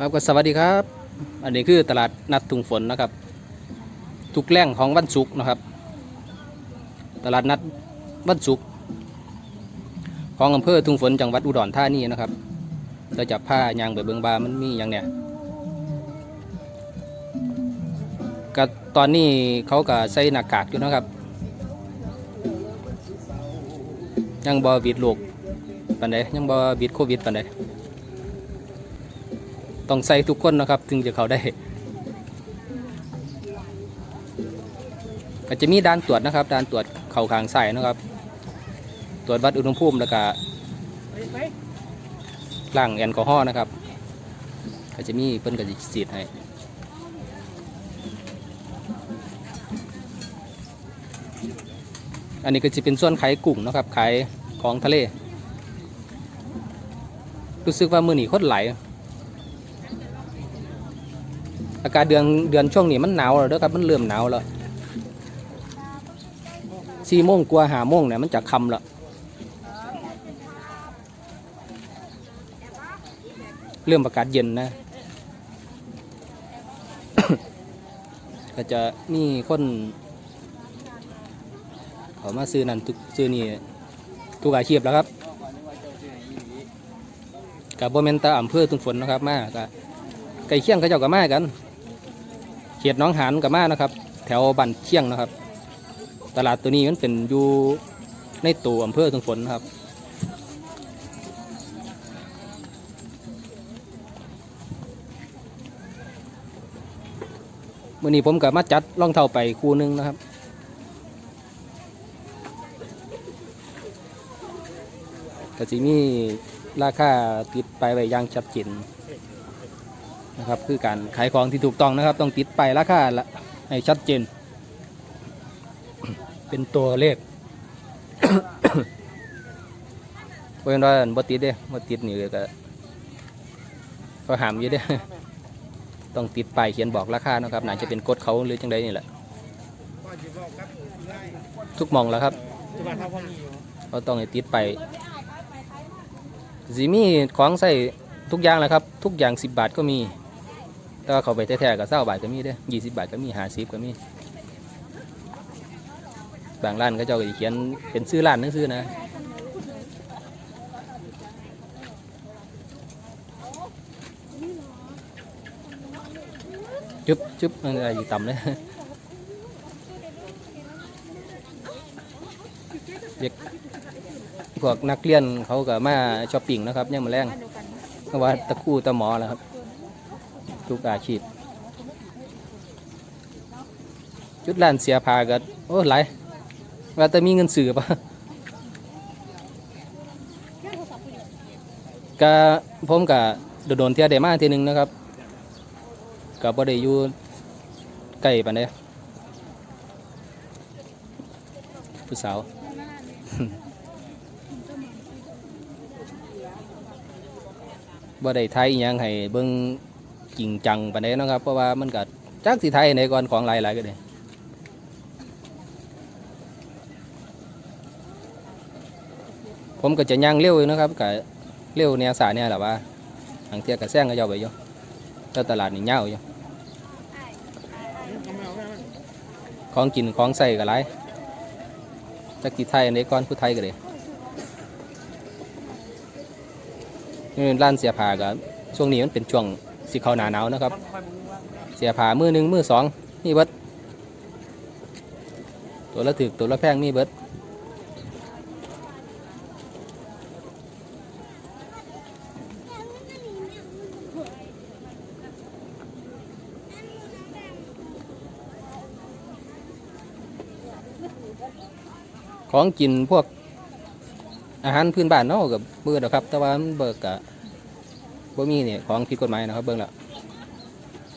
ครับก็สวัสดีครับ อันนี้คือตลาดนัดทุ่งฝนนะครับ ทุกแรงของวันศุกร์นะครับ ตลาดนัดวันศุกร์ของอำเภอทุ่งฝนจังหวัดอุดรธานีนะครับเราจะผ้ายางไปเบิงบามันมีอย่างเนี้ยก็ตอนนี้เขาก็ใส่หน้ากากอยู่นะครับ ยังบอวิดโรคปันใดยังบอวิดโควิดปันใด ต้องใส่ทุกคนนะครับ ถึงจะเขาได้ ก็จะมีด่านตรวจนะครับด่านตรวจเข่าขางใส่นะครับ ตรวจวัดอุณหภูมิแล้วก็ล้างแอลกอฮอล์นะครับ ก็จะมีเพิ่นก็จะฉีดให้อันนี้ก็จะเป็นส่วนขายกุ้งนะครับขายของทะเล รู้สึกว่ามือหนีโคตรไหล อากาศเดือนเดือนช่วงนี้มันหนาวแล้วเด้อครับมันเริ่มหนาวแล้วสี่โมงกว่าหาโมงเนี่ยมันจะคำแล้วเริ่มอากาศเย็นนะ ก็จะมีคนเขามาซื้อนั่นซื้อนี่ทุกอาชีพแล้วครับกับโบเมนตาอำเภอทุ่งฝนนะครับมาก็ไก่เคียงเขาเจ้าก็มากัน เขตน้องหานกับมานะครับ แถวบันเชียงนะครับ ตลาดตัวนี้มันเป็นอยู่ในตัวอำเภอทุงฝนนะครับมื่อนี้ผมกับมาจัดล่องเท่าไปคู่หนึงนะครับก็จะมีราคาติดไปไว้ยางชัดเจน นะครับ คือการขายของที่ถูกต้องนะครับ ต้องติดไปราคาละให้ชัดเจน เป็นตัวเลขเพราะฉะนั้นบ่ติดเด้บ่ติดนี่ก็ก็หามอยู่เด้ต้องติดป้ายเขียนบอกราคานะครับน่าจะเป็นกฎเขาหรือจังใดนี่แหละทุกมองแล้วครับเราต้องติดไปสีมีของใส่ทุกอย่างแหละครับ ทุกอย่าง10บาทก็มี แต่ว่าเขาไปแท้ๆก็เศร้าบาทก็มีเด้ยี่สิบบาทก็มีหาสิบก็มี บางร้านก็เจ้าก็เขียนเป็นชื่อร้านนั่นซื้อนะจุ๊บจุ๊บอะไรอยู่ต่ำเลยเด็กพวกนักเรียนเขาก็มาช้อปปิ้งนะครับยังมาแรงเพราะว่าตะคู่ตะหมอแล้วครับ ทุกอาชีพ จุดร้านเสียผ้าก็โอ้หลายว่าแต่มีเงินซื้อปะก็ผมก็โดนเทียได้มาทีหนึงนะครับก็บ่ได้อยู่ใกล้ปานใดผู้สาว บ่ได้ไทยอิหยังให้เบิ่ง จริงจังปานใดเนาะครับ เพราะว่ามันก็จักสิไทยในก่อนของหลายๆก็ได้ผมก็จะย่างเร็วอยู่นะครับก็เร็วเนี่ยสายเนี่ยแหละว่าทางเทียก็แซงก็เจ้าไปอยู่แต่ตลาดนี่ยาวอยู่ของกินของใส่ก็หลายจักสิไทยในก่อนผู้ไทยก็ได้นี่ร้านเสียผ้าก็ช่วงนี้มันเป็นช่วง สิเข้าหนาหนาวนะครับ เสียผ่ามือหนึ่งมือสองนี่เบิดตัวละถึกตัวละแพงนี่เบิดของกินพวกอาหารพื้นบ้านเนาะกับมือเด้อครับ แต่ว่ามันเบิกกะ บ่มีเนี่ยของผิดกฎหมายนะครับเบิ่งและ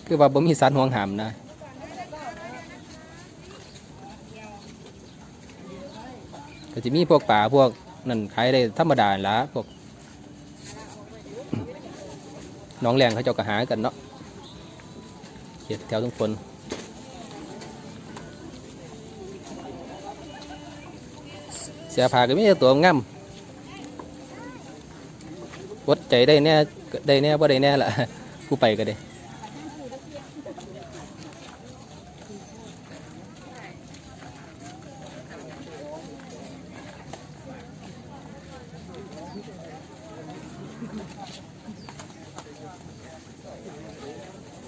คือว่าบ่มีสารห่วงหามนะก็จะมีพวกป่าพวกนั่นขายได้ธรรมดาหั่นละพวกน้องแรงเขาเจ้าก็หากันเนาะเขตแถวทุกคนเสียผาก็มีแต่ตัวงาม วัดใจได้แน่ได้แน่บ่ได้แน่ละผู้ไปก็ได้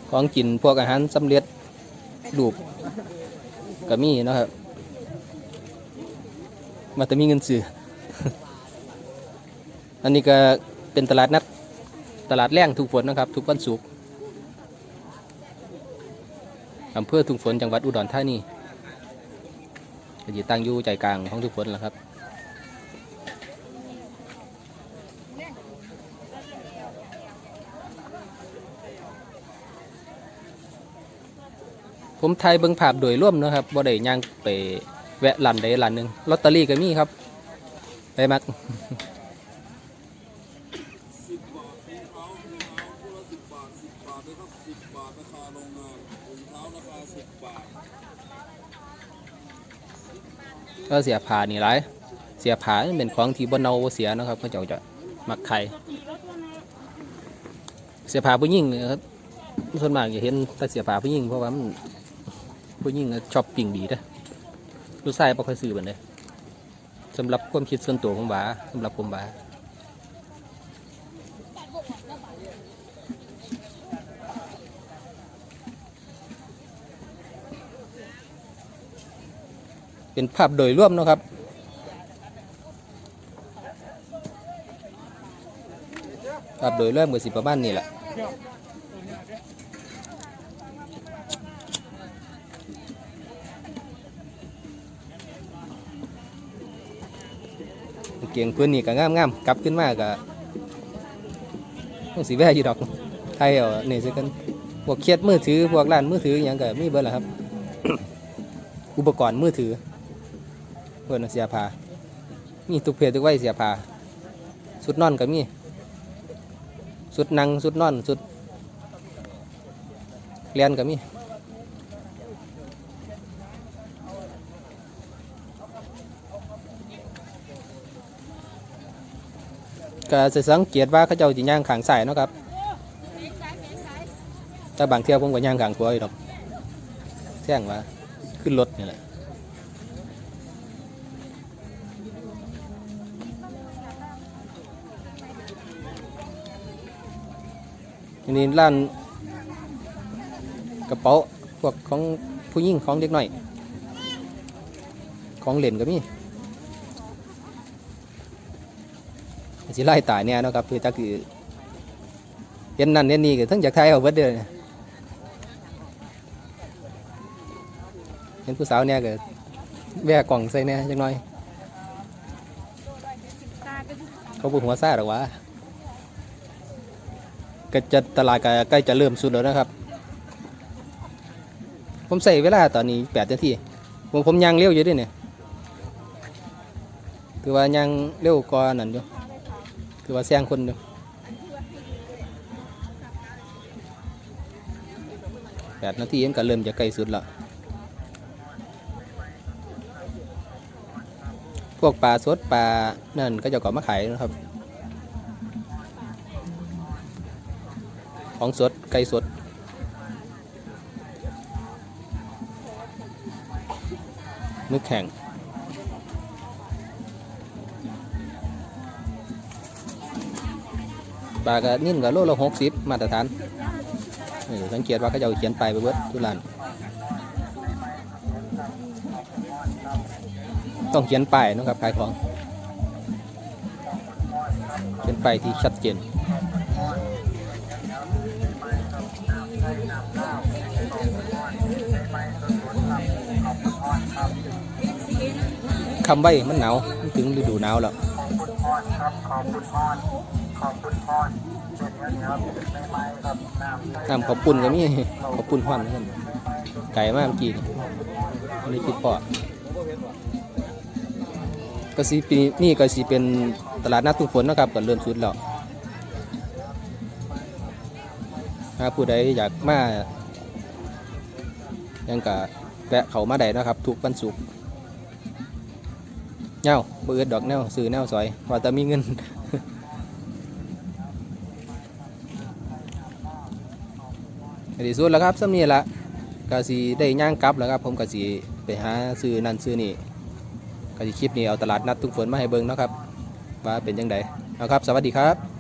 ของกินพวกอาหารสำเร็จรูปก็มีนะครับ มาแต่มีเงินซื้อ อันนี้ก็ เป็นตลาดนัดตลาดแรงทุกฝนนะครับ ทุกวันศุกร์อำเภอทุกฝนจังหวัดอุดรธานีก็จะตั้งอยู่ใจกลางของทุกฝนแหละครับผมไทยเบิงภาพโดยร่วมนะครับบ่ได้ย่างไปแวะร้านใดร้านหนึ่งลอตเตอรี่ก็มีครับ ไปมัก ก็เสียผ่านี่หลายเสียผ่านี่เป็นของที่บ่เน่าบ่เสียนะครับเขาจ้าจะมักไข่เสียผ่าผู้หญิงนี่ยครับส่วนมากจะเห็นแต่เสียผ่าผู้หญิงเพราะว่ามันผู้หญิงชอบปิ่งดีนะผู้ชายบ่ค่อยซื้อบันไดสำหรับความคิดส่วนตัวของบาสำหรับผมบา เป็นภาพโดยรวมนะครับภาพโดยรวมก็สิประมาณนี้แหละเกียงพื้นนี่ก็งามงามๆกลับขึ้นมาก็ต้องสีแว่อยู่ดอกไทยเอานี่ยสิกันพวกเครียดมือถือพวกร้านมือถืออย่างก็มีเบิดแหละครับ อุปกรณ์มือถือ เพื่อนเสียผ้ามีทุกเพศทุกไว้เสียผ้าสุดนอนก็มีสุดนั่งสุดนอนสุดเรียนก็มีก็จะสังเกตว่าเขาเจ้าจีย่างขางใส่นาะครับแต่บางเที่ยวผมก็ย่างขางขวอยู่ดอกแจ้งว่าขึ้นรถนี่แหละ อันนี้ร้านกระเป๋าพวกของผู้หญิงของเด็กหน่อย ของเล่นก็มีสิไล่ตายเนี่ยนะครับคือถ้าคือเห็นนั่นเห็นนี่ก็ทั้งจากไทยเอาเบิดเด้อเนี่ยเห็นผู้สาวเนี่ยก็แวะกล่องใส่เนี่ยจังน้อย เขาบุหัวซ่าหรอวะ ก็จะตลาดก็ใกล้จะเริ่มสุดแล้วนะครับ ผมใส่เวลาตอนนี้แปดนาทีผมผมยังเร็วอยู่ด้วยเนี่ยถือว่ายังเร็วกว่านั่นอยู่คือว่าแซงคนเดียวแปดนาทีเองก็เริ่มจะใกล้สุดแล้วพวกปลาสดปลานั่นก็จะก่อมาขายนะครับ ของสด ไก่สดมึกแข็งปลากระนิ่นกับโลละหกสิบมาตรฐานสังเกตว่าเขาจะเขียนไปไปเบิดทุกร้านต้องเขียนป้ายนะครับขายของ เขียนป้ายที่ชัดเจน คำใบมันหนาวมันถึงฤดูหนาวแล้วน้ำขอบปุ่นก็มีขอบปุ่นห้อนเหมือนกันไก่มากเมื่อกี้นี่อันนี้คิดพอดก็สีปีนี่ก็สีเป็นตลาดนัดทุกฝนนะครับก็เริ่มสุดแล้วถ้าผู้ใดอยากมายังกะแวะเขามาได้นะครับ ทุกวันศุกร์ เน่าเบือดอกเนวซื้อเน่าสอยว่าแต่มีเงินดีสุดแล้วครับสำนี้ละกาสีได้ย่างกลับแล้วครับ ผมกาสีไปหาซื้อนั่นซื้อนี่กาสีคลิปนี้เอาตลาดนัดทุ่งฝนมาให้เบิ้งนะครับ ว่าเป็นยังไงเอาครับ สวัสดีครับ